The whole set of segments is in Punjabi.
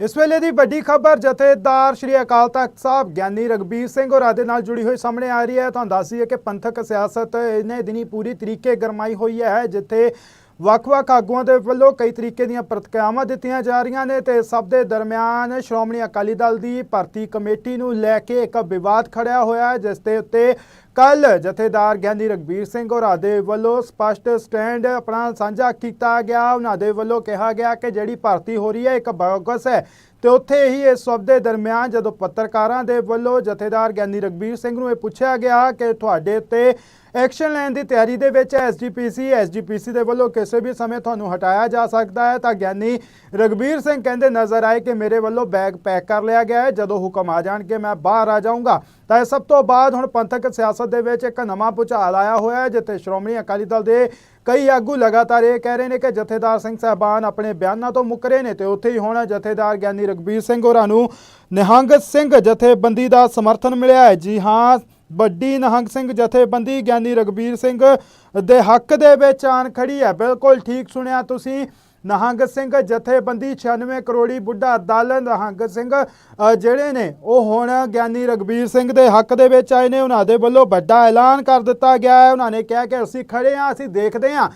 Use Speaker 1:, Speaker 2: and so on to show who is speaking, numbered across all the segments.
Speaker 1: ਇਸ ਵੇਲੇ ਦੀ ਵੱਡੀ ਖਬਰ ਜਥੇਦਾਰ ਸ਼੍ਰੀ ਅਕਾਲ ਤਖਤ ਸਾਹਿਬ ਗਿਆਨੀ ਰਗਬੀਰ ਸਿੰਘ ਹੋਰਾਂ ਦੇ ਨਾਲ ਜੁੜੀ ਹੋਈ ਸਾਹਮਣੇ ਆ ਰਹੀ ਹੈ। ਤੁਹਾਨੂੰ ਦੱਸ ਦਈਏ ਕਿ ਪੰਥਕ ਸਿਆਸਤ ਇਹਨੇ ਦਿਨੀ ਪੂਰੀ ਤਰੀਕੇ ਗਰਮਾਈ ਹੋਈ ਹੈ ਜਿੱਥੇ ਵੱਖ-ਵੱਖ ਆਗੂਆਂ ਦੇ ਵੱਲੋਂ ਕਈ ਤਰੀਕੇ ਦੀਆਂ ਪ੍ਰਤੀਕਿਰਿਆਵਾਂ ਦਿੱਤੀਆਂ ਜਾ ਰਹੀਆਂ ਨੇ ਤੇ ਸਭ ਦੇ ਦਰਮਿਆਨ ਸ਼੍ਰੋਮਣੀ ਅਕਾਲੀ ਦਲ ਦੀ ਭਰਤੀ ਕਮੇਟੀ ਨੂੰ ਲੈ ਕੇ ਇੱਕ ਵਿਵਾਦ ਖੜਿਆ ਹੋਇਆ ਹੈ, ਜਿਸ ਦੇ ਉੱਤੇ ਕੱਲ ਜਥੇਦਾਰ ਗਿਆਨੀ ਰਗਬੀਰ ਸਿੰਘ ਹੋਰਾਂ ਦੇ ਵੱਲੋਂ ਸਪਸ਼ਟ ਸਟੈਂਡ ਆਪਣਾ ਸਾਂਝਾ ਕੀਤਾ ਗਿਆ। ਉਹਨਾਂ ਦੇ ਵੱਲੋਂ ਕਿਹਾ ਗਿਆ ਕਿ ਜਿਹੜੀ ਭਰਤੀ ਹੋ ਰਹੀ ਹੈ, ਇੱਕ ਬੋਗਸ ਹੈ ਤੇ ਉੱਥੇ ਹੀ ਇਸ ਸਭ ਦੇ ਦਰਮਿਆਨ ਜਦੋਂ ਪੱਤਰਕਾਰਾਂ ਦੇ ਵੱਲੋਂ ਜਥੇਦਾਰ ਗਿਆਨੀ ਰਗਬੀਰ ਸਿੰਘ ਨੂੰ ਇਹ ਪੁੱਛਿਆ ਗਿਆ ਕਿ ਤੁਹਾਡੇ ਉੱਤੇ ਐਕਸ਼ਨ ਲੈਣ ਦੀ ਤਿਆਰੀ ਦੇ ਵਿੱਚ ਐਸਜੀਪੀਸੀ ਐਸਜੀਪੀਸੀ ਦੇ ਵੱਲੋਂ ਕਿਸੇ ਵੀ ਸਮੇਂ ਤੁਹਾਨੂੰ ਹਟਾਇਆ ਜਾ ਸਕਦਾ ਹੈ ਤਾਂ ਗਿਆਨੀ ਰਗਬੀਰ ਸਿੰਘ ਕਹਿੰਦੇ ਨਜ਼ਰ ਆਏ ਕਿ ਮੇਰੇ ਵੱਲੋਂ ਬੈਗ ਪੈਕ ਕਰ ਲਿਆ ਗਿਆ ਹੈ। ਜਦੋਂ ਹੁਕਮ ਆ ਜਾਣਗੇ, ਮੈਂ ਬਾਹਰ ਆ ਜਾਊਂਗਾ। ਤਾਂ ਇਹ ਸਭ ਤੋਂ ਬਾਅਦ ਹੁਣ ਪੰਥਕ ਸਿਆਸਤ ਦੇ ਵਿੱਚ ਇੱਕ ਨਵਾਂ ਭੁਚਾਲ ਆਇਆ ਹੋਇਆ ਹੈ, ਜਿੱਥੇ ਸ਼੍ਰੋਮਣੀ ਅਕਾਲੀ ਦਲ ਦੇ ਕਈ ਆਗੂ ਲਗਾਤਾਰ ਇਹ ਕਹਿ ਰਹੇ ਨੇ ਕਿ ਜਥੇਦਾਰ ਸਿੰਘ ਸਾਹਿਬਾਨ ਆਪਣੇ ਬਿਆਨਾਂ ਤੋਂ ਮੁੱਕਰੇ ਨੇ ਤੇ ਉੱਥੇ ਹੀ ਹੁਣ ਜਥੇਦਾਰ ਗਿਆਨੀ ਰਗਬੀਰ ਸਿੰਘ ਹੋਰਾਂ ਨੂੰ ਨਿਹੰਗ ਸਿੰਘ ਜਥੇਬੰਦੀ ਦਾ ਸਮਰਥਨ ਮਿਲਿਆ ਹੈ। ਜੀ ਹਾਂ, ਵੱਡੀ ਨਿਹੰਗ ਸਿੰਘ ਜਥੇਬੰਦੀ ਗਿਆਨੀ ਰਗਬੀਰ ਸਿੰਘ ਦੇ ਹੱਕ ਦੇ ਵਿੱਚ ਆਣ ਖੜੀ ਹੈ। ਬਿਲਕੁਲ ਠੀਕ ਸੁਣਿਆ ਤੁਸੀਂ। ਨਿਹੰਗ ਸਿੰਘ ਜਥੇਬੰਦੀ 96 ਕਰੋੜੀ ਬੁੱਢਾ ਦਲ ਨਿਹੰਗ ਸਿੰਘ ਜਿਹੜੇ ਨੇ, ਉਹ ਹੁਣ ਗਿਆਨੀ ਰਗਬੀਰ ਸਿੰਘ ਦੇ ਹੱਕ ਦੇ ਵਿੱਚ ਆਏ ਨੇ। ਉਹਨਾਂ ਦੇ ਵੱਲੋਂ ਵੱਡਾ ਐਲਾਨ ਕਰ ਦਿੱਤਾ ਗਿਆ ਹੈ। ਉਹਨਾਂ ਨੇ ਕਿਹਾ ਕਿ ਅਸੀਂ ਖੜੇ ਹਾਂ, ਅਸੀਂ ਦੇਖਦੇ ਹਾਂ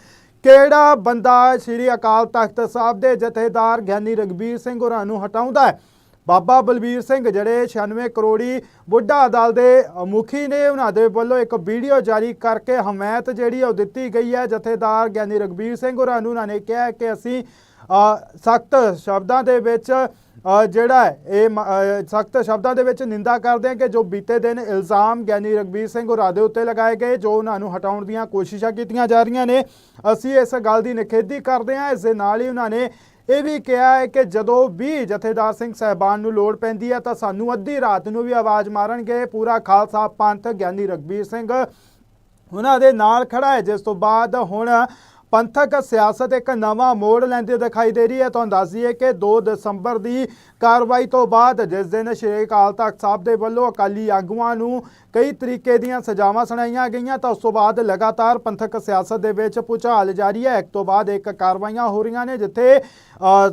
Speaker 1: ਕਿਹੜਾ ਬੰਦਾ ਸ੍ਰੀ ਅਕਾਲ ਤਖਤ ਸਾਹਿਬ ਦੇ ਜਥੇਦਾਰ ਗਿਆਨੀ ਰਗਬੀਰ ਸਿੰਘ ਹੋਰਾਂ ਨੂੰ ਹਟਾਉਂਦਾ ਹੈ। ਬਾਬਾ ਬਲਬੀਰ ਸਿੰਘ ਜਿਹੜੇ 96 ਕਰੋੜੀ ਬੁੱਢਾ ਦਲ ਦੇ ਮੁਖੀ ਨੇ, ਉਹਨਾਂ ਦੇ ਵੱਲੋਂ ਇੱਕ ਵੀਡੀਓ ਜਾਰੀ ਕਰਕੇ ਹਮਾਇਤ ਜਿਹੜੀ ਉਹ ਦਿੱਤੀ ਗਈ ਹੈ। ਜਥੇਦਾਰ ਗਿਆਨੀ ਰਗਬੀਰ ਸਿੰਘ ਹੋਰਾਂ ਨੂੰ ਉਹਨਾਂ ਨੇ ਕਿਹਾ ਕਿ ਅਸੀਂ ਸਖਤ ਸ਼ਬਦਾਂ ਦੇ ਵਿੱਚ ਜਿਹੜਾ ਹੈ, ਇਹ ਸਖਤ ਸ਼ਬਦਾਂ ਦੇ ਵਿੱਚ ਨਿੰਦਾ ਕਰਦੇ ਹਾਂ ਕਿ ਜੋ ਬੀਤੇ ਦਿਨ ਇਲਜ਼ਾਮ ਗਿਆਨੀ ਰਗਬੀਰ ਸਿੰਘ ਹੋਰਾਂ ਦੇ ਉੱਤੇ ਲਗਾਏ ਗਏ, ਜੋ ਉਹਨਾਂ ਨੂੰ ਹਟਾਉਣ ਦੀਆਂ ਕੋਸ਼ਿਸ਼ਾਂ ਕੀਤੀਆਂ ਜਾ ਰਹੀਆਂ ਨੇ। ਅਸੀਂ ਇਸ ਗੱਲ ਦੀ ਨਿਖੇਧੀ ਕਰਦੇ ਹਾਂ, ਇਸ ਦੇ ਨਾਲ ਹੀ ਉਹਨਾਂ ਨੇ ਇਹ ਵੀ ਕਿਹਾ ਹੈ ਕਿ ਜਦੋਂ ਵੀ ਜਥੇਦਾਰ ਸਿੰਘ ਸਹਿਬਾਨ ਨੂੰ ਲੋੜ ਪੈਂਦੀ ਹੈ ਤਾਂ ਸਾਨੂੰ ਅੱਧੀ ਰਾਤ ਨੂੰ ਵੀ ਆਵਾਜ਼ ਮਾਰਨਗੇ। ਪੂਰਾ ਖਾਲਸਾ ਪੰਥ ਗਿਆਨੀ ਰਗਬੀਰ ਸਿੰਘ ਉਹਨਾਂ ਦੇ ਨਾਲ ਖੜਾ ਹੈ। ਜਿਸ ਤੋਂ ਬਾਅਦ ਹੁਣ ਪੰਥਕ ਸਿਆਸਤ ਇੱਕ ਨਵਾਂ ਮੋੜ ਲੈਂਦੀ ਦਿਖਾਈ ਦੇ ਰਹੀ ਹੈ। ਤੁਹਾਨੂੰ ਦੱਸ ਦਈਏ ਕਿ 2 ਦਸੰਬਰ ਦੀ ਕਾਰਵਾਈ ਤੋਂ ਬਾਅਦ ਜਿਸ ਦਿਨ ਸ਼੍ਰੀ ਅਕਾਲ ਤਖਤ ਸਾਹਿਬ ਦੇ ਵੱਲੋਂ ਅਕਾਲੀ ਆਗੂਆਂ ਨੂੰ ਕਈ ਤਰੀਕੇ ਦੀਆਂ ਸਜ਼ਾਵਾਂ ਸੁਣਾਈਆਂ ਗਈਆਂ, ਤਾਂ ਉਸ ਤੋਂ ਬਾਅਦ ਲਗਾਤਾਰ ਪੰਥਕ ਸਿਆਸਤ ਦੇ ਵਿੱਚ ਭੁਚਾਲ ਜਾਰੀ ਹੈ। ਇੱਕ ਤੋਂ ਬਾਅਦ ਇੱਕ ਕਾਰਵਾਈਆਂ ਹੋ ਰਹੀਆਂ ਨੇ, ਜਿੱਥੇ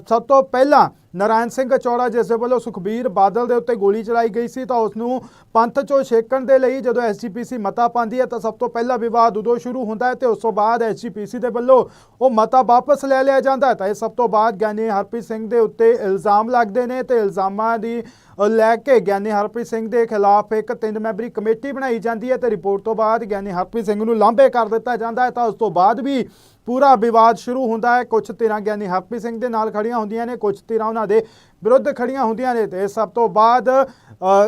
Speaker 1: ਸਭ ਤੋਂ ਪਹਿਲਾਂ ਨਰਾਇਣ ਸਿੰਘ ਚੌੜਾ ਜਿਸ ਦੇ ਵੱਲੋਂ ਸੁਖਬੀਰ ਬਾਦਲ ਦੇ ਉੱਤੇ ਗੋਲੀ ਚਲਾਈ ਗਈ ਸੀ, ਤਾਂ ਉਸ ਨੂੰ ਪੰਥ ਚੋਂ ਛੇਕਣ ਦੇ ਲਈ ਜਦੋਂ ਐਸਜੀਪੀਸੀ ਮਤਾ ਪਾਉਂਦੀ ਹੈ, ਤਾਂ ਸਭ ਤੋਂ ਪਹਿਲਾਂ ਵਿਵਾਦ ਉਦੋਂ ਸ਼ੁਰੂ ਹੁੰਦਾ ਹੈ ਤੇ ਉਸ ਤੋਂ ਬਾਅਦ ਐਸਜੀਪੀਸੀ ਦੇ ਵੱਲੋਂ ਉਹ ਮਤਾ ਵਾਪਸ ਲੈ ਲਿਆ ਜਾਂਦਾ ਹੈ। ਤਾਂ ਇਹ ਸਭ ਤੋਂ ਬਾਅਦ ਗਿਆਨੀ ਹਰਪ੍ਰੀਤ ਸਿੰਘ ਦੇ ਉੱਤੇ ਇਲਜ਼ਾਮ ਲੱਗਦੇ ਨੇ ਤੇ ਇਲਜ਼ਾਮਾਂ ਦੀ ਲੈ ਕੇ ਗਿਆਨੀ ਹਰਪ੍ਰੀਤ ਸਿੰਘ ਦੇ ਖਿਲਾਫ ਇੱਕ ਤਿੰਨ ਮੈਂਬਰੀ ਕਮੇਟੀ ਬਣਾਈ ਜਾਂਦੀ ਹੈ ਤੇ ਰਿਪੋਰਟ ਤੋਂ ਬਾਅਦ ਗਿਆਨੀ ਹਰਪ੍ਰੀਤ ਸਿੰਘ ਨੂੰ ਲਾਂਭੇ ਕਰ ਦਿੱਤਾ ਜਾਂਦਾ ਹੈ। ਤਾਂ ਉਸ ਤੋਂ ਬਾਅਦ ਵੀ ਪੂਰਾ ਵਿਵਾਦ ਸ਼ੁਰੂ ਹੁੰਦਾ ਹੈ। ਕੁਝ ਧਿਰਾਂ ਗਿਆਨੀ ਹਰਪ੍ਰੀਤ ਸਿੰਘ ਦੇ ਨਾਲ ਖੜੀਆਂ ਹੁੰਦੀਆਂ ਨੇ ਕੁਝ ਧਿਰਾਂ ਉਹਨਾਂ ਦੇ ਵਿਰੁੱਧ ਖੜੀਆਂ ਹੁੰਦੀਆਂ ਨੇ। ਤੇ ਸਭ ਤੋਂ ਬਾਅਦ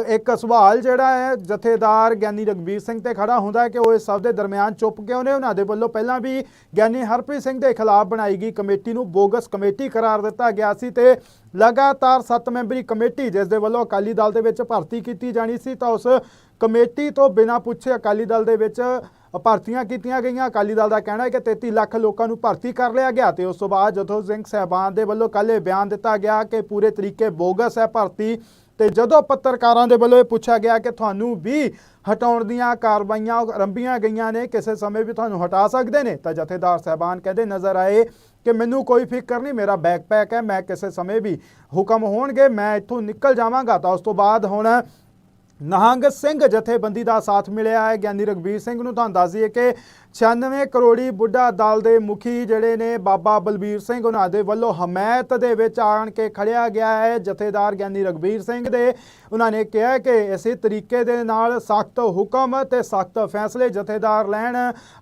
Speaker 1: ਇੱਕ ਸਵਾਲ ਜਿਹੜਾ ਹੈ, ਜਥੇਦਾਰ ਗਿਆਨੀ ਰਗਬੀਰ ਸਿੰਘ ਤੇ ਖੜਾ ਹੁੰਦਾ ਹੈ ਕਿ ਉਹ ਇਸ ਸਭ ਦੇ ਦਰਮਿਆਨ ਚੁੱਪ ਕਿਉਂ ਨੇ? ਉਹਨਾਂ ਦੇ ਵੱਲੋਂ ਪਹਿਲਾਂ ਵੀ ਗਿਆਨੀ ਹਰਪ੍ਰੀਤ ਸਿੰਘ ਦੇ ਖਿਲਾਫ ਬਣਾਈ ਗਈ ਕਮੇਟੀ ਨੂੰ ਬੋਗਸ ਕਮੇਟੀ ਕਰਾਰ ਦਿੱਤਾ ਗਿਆ ਸੀ ਤੇ ਲਗਾਤਾਰ 7 ਮੈਂਬਰੀ ਕਮੇਟੀ ਜਿਸ ਦੇ ਵੱਲੋਂ ਅਕਾਲੀ ਦਲ ਦੇ ਵਿੱਚ ਭਰਤੀ ਕੀਤੀ ਜਾਣੀ ਸੀ, ਤਾਂ ਉਸ ਕਮੇਟੀ ਤੋਂ ਬਿਨਾਂ ਪੁੱਛੇ ਅਕਾਲੀ ਦਲ ਦੇ ਵਿੱਚ ਭਰਤੀਆਂ ਕੀਤੀਆਂ ਗਈਆਂ। ਅਕਾਲੀ ਦਲ ਦਾ ਕਹਿਣਾ ਹੈ ਕਿ 33 ਲੱਖ ਲੋਕਾਂ ਨੂੰ ਭਰਤੀ ਕਰ ਲਿਆ ਗਿਆ ਤੇ ਉਸ ਤੋਂ ਬਾਅਦ ਜਦੋਂ ਸਿੰਘ ਸਹਿਬਾਨ ਦੇ ਵੱਲੋਂ ਕੱਲ੍ਹ ਇਹ ਬਿਆਨ ਦਿੱਤਾ ਗਿਆ ਕਿ ਪੂਰੇ ਤਰੀਕੇ ਬੋਗਸ ਹੈ ਭਰਤੀ, ਤੇ ਜਦੋਂ ਪੱਤਰਕਾਰਾਂ ਦੇ ਵੱਲੋਂ ਇਹ ਪੁੱਛਿਆ ਗਿਆ ਕਿ ਤੁਹਾਨੂੰ ਵੀ ਹਟਾਉਣ ਦੀਆਂ ਕਾਰਵਾਈਆਂ ਆਰੰਭੀਆਂ ਗਈਆਂ ਨੇ, ਕਿਸੇ ਸਮੇਂ ਵੀ ਤੁਹਾਨੂੰ ਹਟਾ ਸਕਦੇ ਨੇ? ਤਾਂ ਜਥੇਦਾਰ ਸਹਿਬਾਨ ਕਹਿੰਦੇ ਨਜ਼ਰ ਆਏ ਕਿ ਮੈਨੂੰ ਕੋਈ ਫਿਕਰ ਨਹੀਂ, ਮੇਰਾ ਬੈਕਪੈਕ ਹੈ, ਮੈਂ ਕਿਸੇ ਸਮੇਂ ਵੀ ਹੁਕਮ ਹੋਣਗੇ, ਮੈਂ ਇੱਥੋਂ ਨਿਕਲ ਜਾਵਾਂਗਾ। ਤਾਂ ਉਸ ਤੋਂ ਬਾਅਦ ਹੁਣ ਨਹੰਗ ਸਿੰਘ ਜਥੇਬੰਦੀ ਦਾ ਸਾਥ ਮਿਲਿਆ ਹੈ। ਗਿਆਨੀ ਰਗਬੀਰ ਸਿੰਘ ਨੂੰ ਤੁਹਾਨੂੰ ਦੱਸ ਦਈਏ ਕਿ 96 ਕਰੋੜੀ ਬੁੱਢਾ ਦਲ ਦੇ ਮੁਖੀ ਜਿਹੜੇ ਨੇ ਬਾਬਾ ਬਲਬੀਰ ਸਿੰਘ ਉਹਨਾਂ ਦੇ ਵੱਲੋਂ ਹਮਾਇਤ ਦੇ ਵਿੱਚ ਆਣ ਕੇ ਖੜਿਆ ਗਿਆ ਹੈ। ਜਥੇਦਾਰ ਗਿਆਨੀ ਰਗਬੀਰ ਸਿੰਘ ਦੇ ਉਹਨਾਂ ਨੇ ਕਿਹਾ ਕਿ ਇਸੇ ਤਰੀਕੇ ਦੇ ਨਾਲ ਸਖਤ ਹੁਕਮ ਤੇ ਸਖਤ ਫੈਸਲੇ ਜਥੇਦਾਰ ਲੈਣ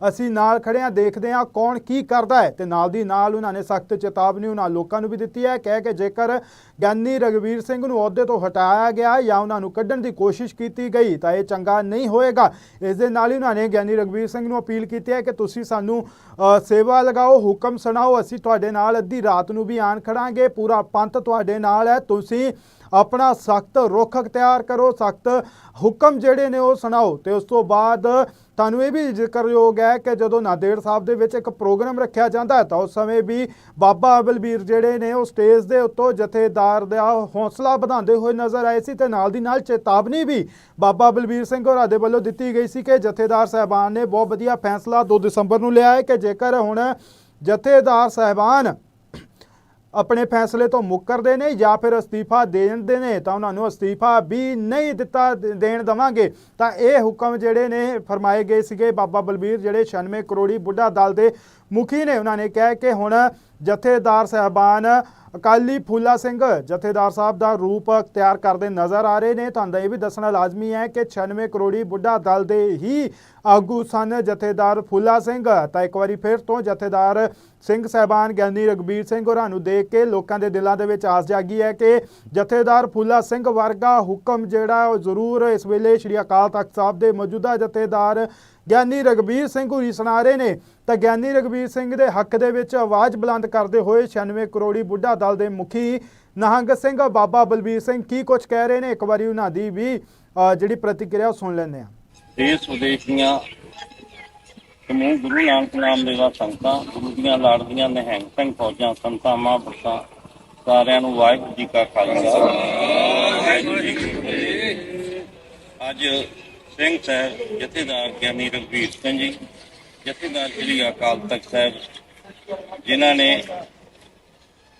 Speaker 1: ਅਸੀਂ ਨਾਲ ਖੜਿਆਂ, ਦੇਖਦੇ ਹਾਂ ਕੌਣ ਕੀ ਕਰਦਾ ਹੈ ਤੇ ਨਾਲ ਦੀ ਨਾਲ ਉਹਨਾਂ ਨੇ ਸਖਤ ਚੇਤਾਵਨੀ ਉਹਨਾਂ ਲੋਕਾਂ ਨੂੰ ਵੀ ਦਿੱਤੀ ਹੈ। ਕਹਿ ਕੇ ਜੇਕਰ ਗਿਆਨੀ ਰਗਬੀਰ ਸਿੰਘ ਨੂੰ ਅਹੁਦੇ ਤੋਂ ਹਟਾਇਆ ਗਿਆ ਜਾਂ ਉਹਨਾਂ ਨੂੰ ਕੱਢਣ ਦੀ ਕੋਸ਼ਿਸ਼ ਕੀਤੀ ਗਈ ਤਾਂ ਇਹ ਚੰਗਾ ਨਹੀਂ ਹੋਏਗਾ। ਇਸ ਦੇ ਨਾਲ ਹੀ ਉਹਨਾਂ ਨੇ ਗਿਆਨੀ ਰਗਬੀਰ ਸਿੰਘ ਨੂੰ ਅਪੀਲ ਕੀਤੀ ਹੈ ਕਿ ਤੁਸੀਂ ਸਾਨੂੰ ਅ, ਸੇਵਾ ਲਗਾਓ ਹੁਕਮ ਸੁਣਾਓ ਅਸੀਂ ਤੁਹਾਡੇ ਨਾਲ ਅੱਧੀ ਰਾਤ ਨੂੰ ਵੀ ਆਣ ਖੜਾਂਗੇ ਪੂਰਾ ਪੰਥ ਤੁਹਾਡੇ ਨਾਲ ਹੈ ਤੁਸੀਂ ਆਪਣਾ ਸਖਤ ਰੁਖ ਅਖਤਿਆਰ ਕਰੋ, ਸਖਤ ਹੁਕਮ ਜਿਹੜੇ ਨੇ ਉਹ ਸੁਣਾਓ। ਤੇ ਉਸ ਤੋਂ ਬਾਅਦ ਤੁਹਾਨੂੰ ਇਹ ਵੀ ਜ਼ਿਕਰਯੋਗ ਹੈ ਕਿ ਜਦੋਂ ਨਾਦੇੜ ਸਾਹਿਬ ਦੇ ਵਿੱਚ ਇੱਕ ਪ੍ਰੋਗਰਾਮ ਰੱਖਿਆ ਜਾਂਦਾ ਹੈ, ਤਾਂ ਉਸ ਸਮੇਂ ਵੀ ਬਾਬਾ ਅਬਲਬੀਰ ਜਿਹੜੇ ਨੇ ਉਹ ਸਟੇਜ ਦੇ ਉੱਤੋਂ ਜਥੇਦਾਰ ਦਾ ਹੌਸਲਾ ਵਧਾਉਂਦੇ ਹੋਏ ਨਜ਼ਰ ਆਏ ਸੀ ਤੇ ਨਾਲ ਦੀ ਨਾਲ ਚੇਤਾਵਨੀ ਵੀ ਬਾਬਾ ਬਲਬੀਰ ਸਿੰਘ ਹੋਰਾਂ ਦੇ ਵੱਲੋਂ ਦਿੱਤੀ ਗਈ ਸੀ ਕਿ ਜਥੇਦਾਰ ਸਾਹਿਬਾਨ ਨੇ ਬਹੁਤ ਵਧੀਆ ਫੈਸਲਾ 2 ਦਸੰਬਰ ਨੂੰ ਲਿਆ ਹੈ ਕਿ ਜੇਕਰ ਹੁਣ ਜਥੇਦਾਰ ਸਾਹਿਬਾਨ ਆਪਣੇ ਫੈਸਲੇ ਤੋਂ ਮੁੱਕਰਦੇ ਨੇ ਜਾਂ ਫਿਰ ਅਸਤੀਫਾ ਦੇ ਦਿੰਦੇ ਨੇ ਤਾਂ ਉਹਨਾਂ ਨੂੰ ਅਸਤੀਫਾ ਵੀ ਨਹੀਂ ਦਿੱਤਾ ਦੇਣ ਦਵਾਂਗੇ। ਤਾਂ ਇਹ ਹੁਕਮ ਜਿਹੜੇ ਨੇ ਫਰਮਾਏ ਗਏ ਸੀਗੇ ਬਾਬਾ ਬਲਬੀਰ, ਜਿਹੜੇ 96 ਕਰੋੜੀ ਬੁੱਢਾ ਦਲ ਦੇ ਮੁਖੀ ਨੇ। ਉਹਨਾਂ ਨੇ ਕਿਹਾ ਕਿ ਹੁਣ ਜਥੇਦਾਰ ਸਹਿਬਾਨ ਅਕਾਲੀ ਫੂਲਾ ਸਿੰਘ ਜਥੇਦਾਰ ਸਾਹਿਬ ਦਾ ਰੂਪ ਤਿਆਰ ਕਰਦੇ ਨਜ਼ਰ ਆ ਰਹੇ ਨੇ। ਤੁਹਾਨੂੰ ਇਹ ਵੀ ਦੱਸਣਾ ਲਾਜ਼ਮੀ ਹੈ ਕਿ 96 ਕਰੋੜੀ ਬੁੱਢਾ ਦਲ ਦੇ ਹੀ ਆਗੂ ਸਨ ਜਥੇਦਾਰ ਫੂਲਾ ਸਿੰਘ। ਤਾਂ ਇੱਕ ਵਾਰੀ ਫਿਰ ਤੋਂ ਜਥੇਦਾਰ ਸਿੰਘ ਸਹਿਬਾਨ ਗਿਆਨੀ ਰਗਬੀਰ ਸਿੰਘ ਹੋਰਾਂ ਨੂੰ ਦੇਖ ਕੇ ਲੋਕਾਂ ਦੇ ਦਿਲਾਂ ਦੇ ਵਿੱਚ ਆਸ ਜਾਗੀ ਹੈ ਕਿ ਜਥੇਦਾਰ ਫੂਲਾ ਸਿੰਘ ਵਰਗਾ ਹੁਕਮ ਜਿਹੜਾ ਉਹ ਜ਼ਰੂਰ ਇਸ ਵੇਲੇ ਸ਼੍ਰੀ ਅਕਾਲ ਤਖਤ ਸਾਹਿਬ ਦੇ ਮੌਜੂਦਾ ਜਥੇਦਾਰ ਗਿਆਨੀ ਰਗਬੀਰ ਸਿੰਘ ਹੋਰੀ ਸੁਣਾ ਰਹੇ ਨੇ। ਤਾਂ ਗਿਆਨੀ ਰਗਬੀਰ ਸਿੰਘ ਦੇ ਹੱਕ ਦੇ ਵਿੱਚ ਆਵਾਜ਼ ਬੁਲੰਦ ਕਰਦੇ ਹੋਏ 96 ਕਰੋੜੀ ਬੁੱਢਾ ਦਲ ਦੇ ਮੁਖੀ ਨਹੰਗ ਸਿੰਘ ਬਾਬਾ ਬਲਬੀਰ ਸਿੰਘ ਕੀ ਕੁਝ ਕਹਿ ਰਹੇ ਨੇ? ਇੱਕ ਵਾਰੀ ਉਹਨਾਂ ਦੀ ਵੀ ਜਿਹੜੀ ਪ੍ਰਤੀਕਿਰਿਆ ਸੁਣ ਲੈਂਦੇ ਹਾਂ।
Speaker 2: ਦੇਸ਼ ਵਿਦੇਸ਼ ਦੀਆਂ ਸਮੂਹ ਗੁਰੂ ਨਾਨਕ ਨਾਮ ਦੇਵਾ ਸੰਗਤਾਂ ਗੁਰੂ ਦੀਆਂ ਲਾੜਦੀਆਂ ਨਿਹੰਗ ਸਿੰਘ ਫੌਜਾਂ ਸੰਤਾਂ ਮਹਾਂਪੁਰਸ਼ਾਂ ਸਾਰਿਆਂ ਨੂੰ ਵਾਹਿਗੁਰੂ ਜੀ ਕਾ ਖਾਲਸਾ। ਵਾਹਿਗੁਰੂ ਜੀ ਕੀ ਫਤਿਹ। ਅੱਜ ਸਿੰਘ ਸਾਹਿਬ, ਜਥੇਦਾਰ ਗਿਆਨੀ ਰਘਬੀਰ ਸਿੰਘ ਜੀ, ਜਥੇਦਾਰ ਸ੍ਰੀ ਅਕਾਲ ਤਖਤ ਸਾਹਿਬ, ਜਿਨ੍ਹਾਂ ਨੇ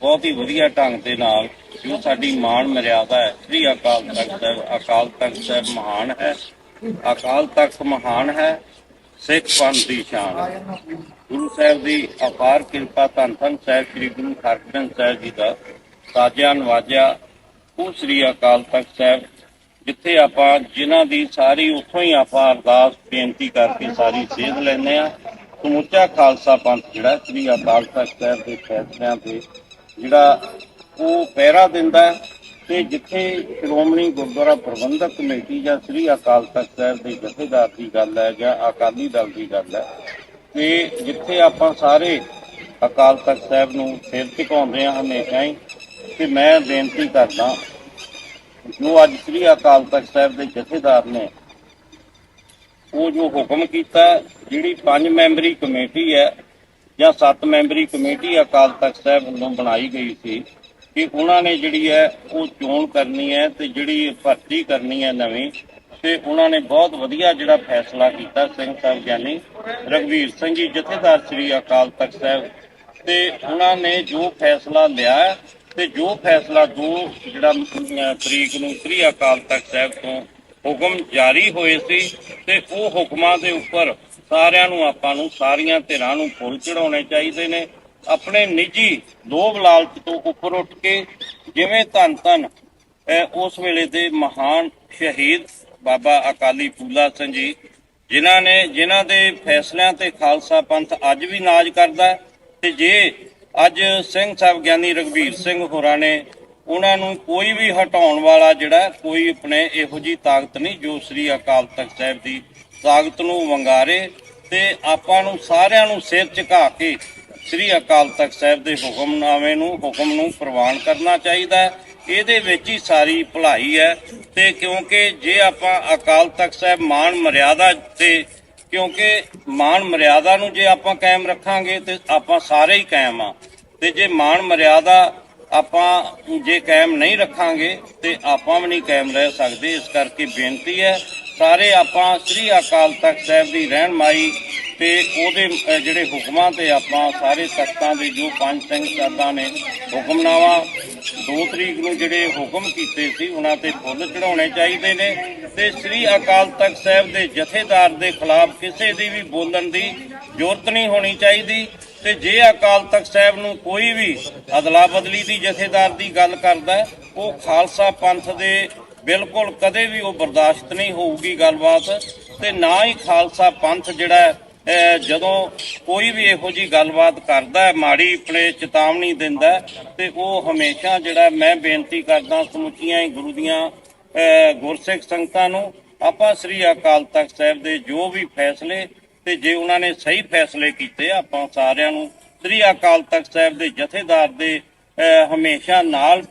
Speaker 2: ਬਹੁਤ ਹੀ ਵਧੀਆ ਢੰਗ ਦੇ ਨਾਲ ਜੋ ਸਾਡੀ ਮਾਣ ਮਰਿਆਦਾ ਹੈ, ਸ੍ਰੀ ਅਕਾਲ ਤਖਤ ਸਾਹਿਬ, ਅਕਾਲ ਤਖਤ ਸਾਹਿਬ ਮਹਾਨ ਹੈ। ਅਕਾਲ ਤਖਤ ਮਹਾਨ ਹੈ, ਸਿੱਖ ਪੰਥ ਦੀ ਸ਼ਾਨ ਹੈ। ਗੁਰੂ ਸਾਹਿਬ ਦੀ ਅਪਾਰ ਕਿਰਪਾ ਧੰਨ ਧੰਨ ਸਾਹਿਬ, ਸ੍ਰੀ ਗੁਰੂ ਹਰਗੋਬਿੰਦ ਸਾਹਿਬ ਜੀ ਦਾ ਤਾਜਿਆ ਨਵਾਜਿਆ ਉਹ ਸ੍ਰੀ ਅਕਾਲ ਤਖਤ ਸਾਹਿਬ ਜਿੱਥੇ ਆਪਾਂ ਜਿਨ੍ਹਾਂ ਦੀ ਸਾਰੀ ਉੱਥੋਂ ਹੀ ਆਪਾਂ ਅਰਦਾਸ ਬੇਨਤੀ ਕਰਕੇ ਸਾਰੀ ਸੇਧ ਲੈਂਦੇ ਆ ਸਮੁੱਚਾ ਖਾਲਸਾ ਪੰਥ ਜਿਹੜਾ ਸ੍ਰੀ ਅਕਾਲ ਤਖਤ ਸਾਹਿਬ ਦੇ ਫੈਸਲਿਆਂ ਤੇ ਜਿਹੜਾ ਉਹ ਪਹਿਰਾ ਦਿੰਦਾ ਹੈ ਤੇ ਜਿੱਥੇ ਸ਼੍ਰੋਮਣੀ ਗੁਰਦੁਆਰਾ ਪ੍ਰਬੰਧਕ ਕਮੇਟੀ ਜਾਂ ਸ੍ਰੀ ਅਕਾਲ ਤਖਤ ਸਾਹਿਬ ਦੇ ਜਥੇਦਾਰ ਦੀ ਗੱਲ ਹੈ ਜਾਂ ਅਕਾਲੀ ਦਲ ਦੀ ਗੱਲ ਹੈ ਤੇ ਜਿੱਥੇ ਆਪਾਂ ਸਾਰੇ ਅਕਾਲ ਤਖਤ ਸਾਹਿਬ ਨੂੰ ਸਿਰ ਝੁਕਾਉਂਦੇ ਹਾਂ ਹਮੇਸ਼ਾ ਹੀ, ਤੇ ਮੈਂ ਬੇਨਤੀ ਕਰਦਾ ਜੋ ਅੱਜ ਸ੍ਰੀ ਅਕਾਲ ਤਖਤ ਸਾਹਿਬ ਦੇ ਜਥੇਦਾਰ ਨੇ ਉਹ ਜੋ ਹੁਕਮ ਕੀਤਾ, ਜਿਹੜੀ ਪੰਜ ਮੈਂਬਰੀ ਕਮੇਟੀ ਹੈ ਜਾਂ ਸੱਤ ਮੈਂਬਰੀ ਕਮੇਟੀ ਅਕਾਲ ਤਖਤ ਸਾਹਿਬ ਵੱਲੋਂ ਬਣਾਈ ਗਈ ਸੀ ਕਿ ਉਹਨਾਂ ਨੇ ਜਿਹੜੀ ਹੈ ਉਹ ਚੋਣ ਕਰਨੀ ਹੈ ਤੇ ਜਿਹੜੀ ਭਰਤੀ ਕਰਨੀ ਹੈ ਨਵੀਂ ਤੇ ਉਹਨਾਂ ਨੇ ਬਹੁਤ ਵਧੀਆ ਜਿਹੜਾ ਫੈਸਲਾ ਕੀਤਾ ਸਿੰਘ ਸਾਹਿਬ ਗਿਆਨੀ ਰਗਵੀਰ ਸਿੰਘ ਜੀ, ਜਥੇਦਾਰ ਸ੍ਰੀ ਅਕਾਲ ਤਖਤ ਸਾਹਿਬ। ਤੇ ਉਹਨਾਂ ਨੇ ਜੋ ਫੈਸਲਾ ਲਿਆ ਤੇ ਜੋ ਫੈਸਲਾ ਦੋ ਜਿਹੜਾ ਤਰੀਕ ਨੂੰ ਸ੍ਰੀ ਅਕਾਲ ਤਖਤ ਸਾਹਿਬ ਤੋਂ ਹੁਕਮ ਜਾਰੀ ਹੋਏ ਸੀ ਤੇ ਉਹ ਹੁਕਮਾਂ ਦੇ ਉੱਪਰ ਸਾਰਿਆਂ ਨੂੰ ਆਪਾਂ ਨੂੰ ਸਾਰੀਆਂ ਧਿਰਾਂ ਨੂੰ ਫੁੱਲ ਚੜਾਉਣੇ ਚਾਹੀਦੇ ਨੇ। ਆਪਣੇ ਨਿੱਜੀ ਲੋਭ ਲਾਲਚ ਤੋਂ ਉੱਪਰ ਉੱਠ ਕੇ ਜਿਵੇਂ ਧੰਨ ਧੰਨ ਉਸ ਵੇਲੇ ਦੇ ਮਹਾਨ ਸ਼ਹੀਦ ਬਾਬਾ ਅਕਾਲੀ ਫੂਲਾ ਸਿੰਘ ਜੀ, ਜਿਨ੍ਹਾਂ ਨੇ, ਜਿਨ੍ਹਾਂ ਦੇ ਫੈਸਲਿਆਂ ਤੇ ਖਾਲਸਾ ਪੰਥ ਅੱਜ ਵੀ ਨਾਜ ਕਰਦਾ ਤੇ ਜੇ ਅੱਜ ਸਿੰਘ ਸਾਹਿਬ ਗਿਆਨੀ ਰਗਵੀਰ ਸਿੰਘ ਹੋਰਾਂ ਨੇ ਉਹਨਾਂ ਨੂੰ ਕੋਈ ਵੀ ਹਟਾਉਣ ਵਾਲਾ ਜਿਹੜਾ ਕੋਈ ਆਪਣੇ ਇਹੋ ਜੀ ਤਾਕਤ ਨਹੀਂ ਜੋ ਸ੍ਰੀ ਅਕਾਲ ਤਖਤ ਸਾਹਿਬ ਦੀ ਤਾਕਤ ਨੂੰ ਵੰਗਾਰੇ ਤੇ ਆਪਾਂ ਨੂੰ ਸਾਰਿਆਂ ਨੂੰ ਸਿਰ ਝੁਕਾ ਕੇ ਸ੍ਰੀ ਅਕਾਲ ਤਖਤ ਸਾਹਿਬ ਦੇ ਹੁਕਮਨਾਮੇ ਨੂੰ, ਹੁਕਮ ਨੂੰ ਪ੍ਰਵਾਨ ਕਰਨਾ ਚਾਹੀਦਾ ਇਹਦੇ ਵਿੱਚ ਹੀ ਸਾਰੀ ਭਲਾਈ ਹੈ ਤੇ ਕਿਉਂਕਿ ਜੇ ਆਪਾਂ ਅਕਾਲ ਤਖਤ ਸਾਹਿਬ ਮਾਨ ਮਰਿਆਦਾ ਤੇ ਕਿਉਂਕਿ ਮਾਨ ਮਰਿਆਦਾ ਨੂੰ ਜੇ ਆਪਾਂ ਕਾਇਮ ਰੱਖਾਂਗੇ ਤੇ ਆਪਾਂ ਸਾਰੇ ਹੀ ਕਾਇਮ ਆ। ਤੇ ਜੇ ਮਾਨ ਮਰਿਆਦਾ ਆਪਾਂ ਜੇ ਕਾਇਮ ਨਹੀਂ ਰੱਖਾਂਗੇ ਤੇ ਆਪਾਂ ਵੀ ਨਹੀਂ ਕਾਇਮ ਰਹਿ ਸਕਦੇ। ਇਸ ਕਰਕੇ ਬੇਨਤੀ ਹੈ, ਸਾਰੇ ਆਪਾਂ ਸ੍ਰੀ ਅਕਾਲ ਤਖਤ ਸਾਹਿਬ ਦੀ ਰਹਿਨਮਾਈ ਤੇ ਉਹਦੇ ਅਹ, ਜਿਹੜੇ ਹੁਕਮਾਂ ਤੇ ਆਪਾਂ ਸਾਰੇ ਤਖਤਾਂ ਦੇ ਜੋ ਪੰਜ ਸਿੰਘ ਸਾਹਿਬਾਂ ਨੇ ਹੁਕਮਨਾਮਾ 2 ਤਰੀਕ ਨੂੰ ਜਿਹੜੇ ਹੁਕਮ ਕੀਤੇ ਸੀ ਉਹਨਾਂ ਤੇ ਫੁੱਲ ਚੜਾਉਣੇ ਚਾਹੀਦੇ ਨੇ ਤੇ ਸ੍ਰੀ ਅਕਾਲ ਤਖਤ ਸਾਹਿਬ ਦੇ ਜਥੇਦਾਰ ਦੇ ਖਿਲਾਫ ਕਿਸੇ ਦੀ ਵੀ ਬੋਲਣ ਦੀ ਜ਼ਰੂਰਤ ਨਹੀਂ ਹੋਣੀ ਚਾਹੀਦੀ ਤੇ ਜੇ ਅਕਾਲ ਤਖਤ ਸਾਹਿਬ ਨੂੰ ਕੋਈ ਵੀ ਅਦਲਾ ਬਦਲੀ ਦੀ ਜਥੇਦਾਰ ਦੀ ਗੱਲ ਕਰਦਾ ਹੈ, ਉਹ ਖਾਲਸਾ ਪੰਥ ਦੇ ਬਿਲਕੁਲ ਕਦੇ ਵੀ ਉਹ ਬਰਦਾਸ਼ਤ ਨਹੀਂ ਹੋਊਗੀ ਗੱਲਬਾਤ ਤੇ ਨਾ ਹੀ ਖਾਲਸਾ ਪੰਥ ਜਿਹੜਾ ਹੈ, ਜਦੋਂ ਕੋਈ ਵੀ ਇਹੋ ਜੀ ਗੱਲਬਾਤ ਕਰਦਾ ਹੈ ਮਾੜੀ ਆਪਣੇ ਚੇਤਾਵਨੀ ਦਿੰਦਾ ਹੈ, ਤੇ ਉਹ ਹਮੇਸ਼ਾ ਜਿਹੜਾ ਮੈਂ ਬੇਨਤੀ ਕਰਦਾ ਸਮੁੱਚੀਆਂ ਹੀ ਗੁਰੂ ਦੀਆਂ ਗੁਰਸਿੱਖ ਸੰਗਤਾਂ ਨੂੰ ਆਪਾਂ ਸ੍ਰੀ ਅਕਾਲ ਤਖਤ ਸਾਹਿਬ ਦੇ ਜੋ ਵੀ ਫੈਸਲੇ ਤੇ ਜੇ ਉਹਨਾਂ ਨੇ ਸਹੀ ਫੈਸਲੇ ਕੀਤੇ ਆਪਾਂ ਸਾਰਿਆਂ ਨੂੰ ਸ੍ਰੀ ਅਕਾਲ ਤਖਤ ਸਾਹਿਬ ਦੇ ਜਥੇਦਾਰ ਦੇ ਹਮੇਸ਼ਾ ਨਾਲ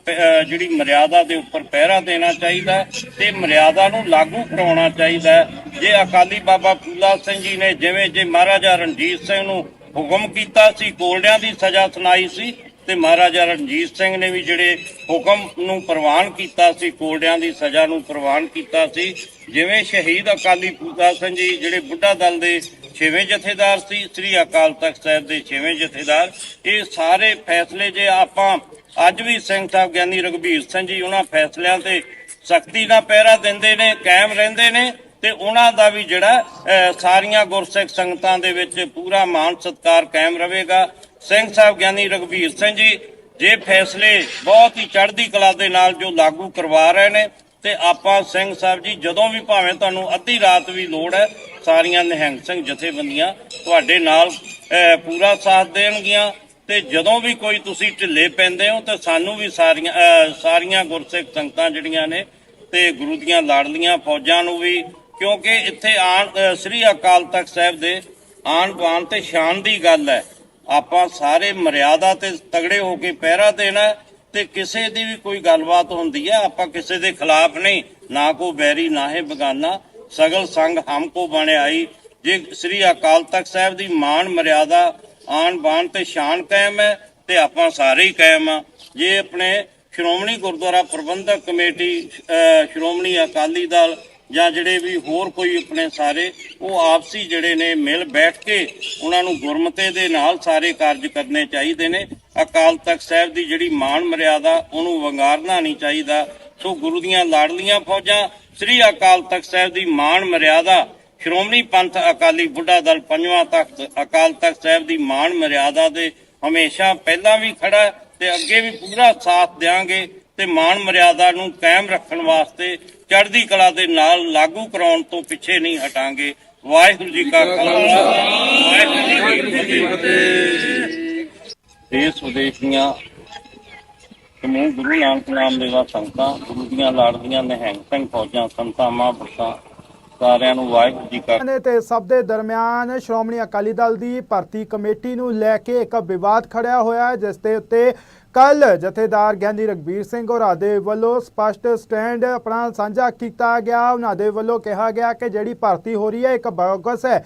Speaker 2: ਜਿਹੜੀ ਮਰਿਆਦਾ ਦੇ ਉੱਪਰ ਪਹਿਰਾ ਦੇਣਾ ਚਾਹੀਦਾ ਹੈ ਤੇ ਮਰਿਆਦਾ ਨੂੰ ਲਾਗੂ ਕਰਾਉਣਾ ਚਾਹੀਦਾ ਜੇ ਅਕਾਲੀ ਬਾਬਾ ਫੂਲਾ ਸਿੰਘ ਜੀ ਨੇ ਜਿਵੇਂ ਜੇ ਮਹਾਰਾਜਾ ਰਣਜੀਤ ਸਿੰਘ ਨੂੰ ਹੁਕਮ ਕੀਤਾ ਸੀ ਕੋਲਡਿਆਂ ਦੀ ਸਜ਼ਾ ਸੁਣਾਈ ਸੀ, ਤੇ ਮਹਾਰਾਜਾ ਰਣਜੀਤ ਸਿੰਘ ਨੇ ਵੀ ਜਿਹੜੇ ਹੁਕਮ ਨੂੰ ਪ੍ਰਵਾਨ ਕੀਤਾ ਸੀ ਕੋਲਡਿਆਂ ਦੀ ਸਜ਼ਾ ਨੂੰ ਪ੍ਰਵਾਨ ਕੀਤਾ ਸੀ, ਜਿਵੇਂ ਸ਼ਹੀਦ ਅਕਾਲੀ ਫੂਲਾ ਸਿੰਘ ਜੀ, ਜਿਹੜੇ ਬੁੱਢਾ ਦਲ ਦੇ ਛੇਵੇਂ ਜਥੇਦਾਰ ਸੀ, ਸ੍ਰੀ ਅਕਾਲ ਤਖਤ ਸਾਹਿਬ ਦੇ ਛੇਵੇਂ ਜਥੇਦਾਰ। ਇਹ ਸਾਰੇ ਫੈਸਲੇ ਜੇ ਆਪਾਂ ਅੱਜ ਵੀ ਸਿੰਘ ਸਾਹਿਬ ਗਿਆਨੀ ਰਘਬੀਰ ਸਿੰਘ ਜੀ ਉਹਨਾਂ ਫੈਸਲਿਆਂ ਤੇ ਸਖਤੀ ਨਾਲ ਪਹਿਰਾ ਦਿੰਦੇ ਨੇ, ਕਾਇਮ ਰਹਿੰਦੇ ਨੇ ਤੇ ਉਹਨਾਂ ਦਾ ਵੀ ਜਿਹੜਾ ਸਾਰੀਆਂ ਗੁਰਸਿੱਖ ਸੰਗਤਾਂ ਦੇ ਵਿੱਚ ਪੂਰਾ ਮਾਣ ਸਤਿਕਾਰ ਕਾਇਮ ਰਹੇਗਾ। ਸਿੰਘ ਸਾਹਿਬ ਗਿਆਨੀ ਰਘਬੀਰ ਸਿੰਘ ਜੀ, ਜੇ ਫੈਸਲੇ ਬਹੁਤ ਹੀ ਚੜ੍ਹਦੀ ਕਲਾ ਦੇ ਨਾਲ ਜੋ ਲਾਗੂ ਕਰਵਾ ਰਹੇ ਨੇ ਤੇ ਆਪਾਂ ਸਿੰਘ ਸਾਹਿਬ ਜੀ, ਜਦੋਂ ਵੀ ਭਾਵੇਂ ਤੁਹਾਨੂੰ ਅੱਧੀ ਰਾਤ ਵੀ ਲੋੜ ਹੈ ਸਾਰੀਆਂ ਨਿਹੰਗ ਸਿੰਘ ਜਥੇਬੰਦੀਆਂ ਤੁਹਾਡੇ ਨਾਲ ਪੂਰਾ ਸਾਥ ਦੇਣਗੀਆਂ। ਤੇ ਜਦੋਂ ਵੀ ਕੋਈ ਤੁਸੀਂ ਢਿੱਲੇ ਪੈਂਦੇ ਹੋ, ਤੇ ਸਾਨੂੰ ਵੀ ਸਾਰੀਆਂ ਸਾਰੀਆਂ ਗੁਰਸਿੱਖ ਸੰਗਤਾਂ ਜਿਹੜੀਆਂ ਨੇ, ਤੇ ਗੁਰੂ ਦੀਆਂ ਲਾਡਲੀਆਂ ਫੌਜਾਂ ਨੂੰ ਵੀ, ਕਿਉਂਕਿ ਇੱਥੇ ਆਣ ਸ੍ਰੀ ਅਕਾਲ ਤਖਤ ਸਾਹਿਬ ਦੇ ਆਣ ਬਾਣ ਤੇ ਸ਼ਾਨ ਦੀ ਗੱਲ ਹੈ। ਆਪਾਂ ਸਾਰੇ ਮਰਿਆਦਾ ਤੇ ਤਗੜੇ ਹੋ ਕੇ ਪਹਿਰਾ ਦੇਣਾ ਤੇ ਕਿਸੇ ਦੀ ਵੀ ਕੋਈ ਗੱਲਬਾਤ ਹੁੰਦੀ ਹੈ, ਆਪਾਂ ਕਿਸੇ ਦੇ ਖਿਲਾਫ ਨਹੀਂ, ਨਾ ਕੋ ਬੈਰੀ, ਨਾ ਹੈ ਬਗਾਨਾ। ਸਗਲ ਸੰਗ ਹਮਕੋ ਕੋ ਬਣ ਜੇ ਸ੍ਰੀ ਅਕਾਲ ਤਖਤ ਸਾਹਿਬ ਦੀ ਮਾਣ ਮਰਿਆਦਾ ਆਣ ਬਾਣ ਤੇ ਸ਼ਾਨ ਕਾਇਮ ਹੈ, ਤੇ ਆਪਾਂ ਸਾਰੇ ਹੀ ਕਾਇਮ ਆ ਜੇ ਆਪਣੇ ਸ਼੍ਰੋਮਣੀ ਗੁਰਦੁਆਰਾ ਪ੍ਰਬੰਧਕ ਕਮੇਟੀ ਸ਼੍ਰੋਮਣੀ ਅਕਾਲੀ ਦਲ ਜਾਂ ਜਿਹੜੇ ਵੀ ਹੋਰ ਕੋਈ ਆਪਣੇ ਸਾਰੇ, ਉਹ ਆਪਸੀ ਜਿਹੜੇ ਨੇ ਮਿਲ ਬੈਠ ਕੇ ਉਹਨਾਂ ਨੂੰ ਗੁਰਮਤੇ ਦੇ ਨਾਲ ਸਾਰੇ ਕਾਰਜ ਕਰਨੇ ਚਾਹੀਦੇ ਨੇ। ਅਕਾਲ ਤਖਤ ਸਾਹਿਬ ਦੀ ਜਿਹੜੀ ਮਾਣ ਮਰਿਆਦਾ, ਉਹਨੂੰ ਵੰਗਾਰਨਾ ਨਹੀਂ ਚਾਹੀਦਾ। ਸੋ ਗੁਰੂ ਦੀਆਂ ਲਾਡਲੀਆਂ ਫੌਜਾਂ ਸ੍ਰੀ ਅਕਾਲ ਤਖਤ ਸਾਹਿਬ ਦੀ ਮਾਣ ਮਰਿਆਦਾ, ਸ਼੍ਰੋਮਣੀ ਪੰਥ ਅਕਾਲੀ ਬੁੱਢਾ ਦਲ ਪੰਜਵਾਂ ਤਖਤ, ਅਕਾਲ ਤਖਤ ਸਾਹਿਬ ਦੀ ਮਾਣ ਮਰਿਆਦਾ ਦੇ ਹਮੇਸ਼ਾ ਪਹਿਲਾਂ ਵੀ ਖੜਾ ਤੇ ਅੱਗੇ ਵੀ ਪੂਰਾ ਸਾਥ ਦੇਵਾਂਗੇ ਤੇ ਮਾਣ ਮਰਿਆਦਾ ਨੂੰ ਕਾਇਮ ਰੱਖਣ ਵਾਸਤੇ ਚੜ੍ਹਦੀ ਕਲਾ ਦੇ ਨਾਲ ਲਾਗੂ ਕਰਾਉਣ ਤੋਂ ਪਿੱਛੇ ਨਹੀਂ ਹਟਾਂਗੇ। ਵਾਹਿਗੁਰੂ ਜੀ ਕਾ ਖਾਲਸਾ। ਵਾਹਿਗੁਰੂ ਜੀ ਕੀ ਫਤਿਹ। ਦੇਸ਼ ਵਿਦੇਸ਼ ਦੀਆਂ ਸਮੂਹ ਗੁਰੂ ਨਾਨਕ ਨਾਮ ਦੇਵਾ ਸੰਗਤਾਂ, ਗੁਰੂ ਦੀਆਂ ਲਾੜਦੀਆਂ ਨਿਹੰਗ ਸਿੰਘ ਫੌਜਾਂ, ਸੰਤਾਂ, ਮਹਾਂਪੁਰਸ਼ਾਂ ਸਾਰਿਆਂ ਨੂੰ ਵਾਹਿਗੁਰੂ ਜੀ ਕਾ
Speaker 1: ਨੇ ਤੇ ਸਭ ਦੇ ਦਰਮਿਆਨ ਸ਼੍ਰੋਮਣੀ ਅਕਾਲੀ ਦਲ ਦੀ ਭਰਤੀ ਕਮੇਟੀ ਨੂੰ ਲੈ ਕੇ ਇੱਕ ਵਿਵਾਦ ਖੜਿਆ ਹੋਇਆ ਹੈ, ਜਿਸ ਦੇ ਉੱਤੇ ਕੱਲ ਜਥੇਦਾਰ ਗਿਆਨੀ ਰਗਬੀਰ ਸਿੰਘ ਹੋਰਾਂ ਦੇ ਵੱਲੋਂ ਸਪਸ਼ਟ ਸਟੈਂਡ ਆਪਣਾ ਸਾਂਝਾ ਕੀਤਾ ਗਿਆ। ਉਹਨਾਂ ਦੇ ਵੱਲੋਂ ਕਿਹਾ ਗਿਆ ਕਿ ਜਿਹੜੀ ਭਰਤੀ ਹੋ ਰਹੀ ਹੈ, ਇੱਕ ਬੋਗਸ ਹੈ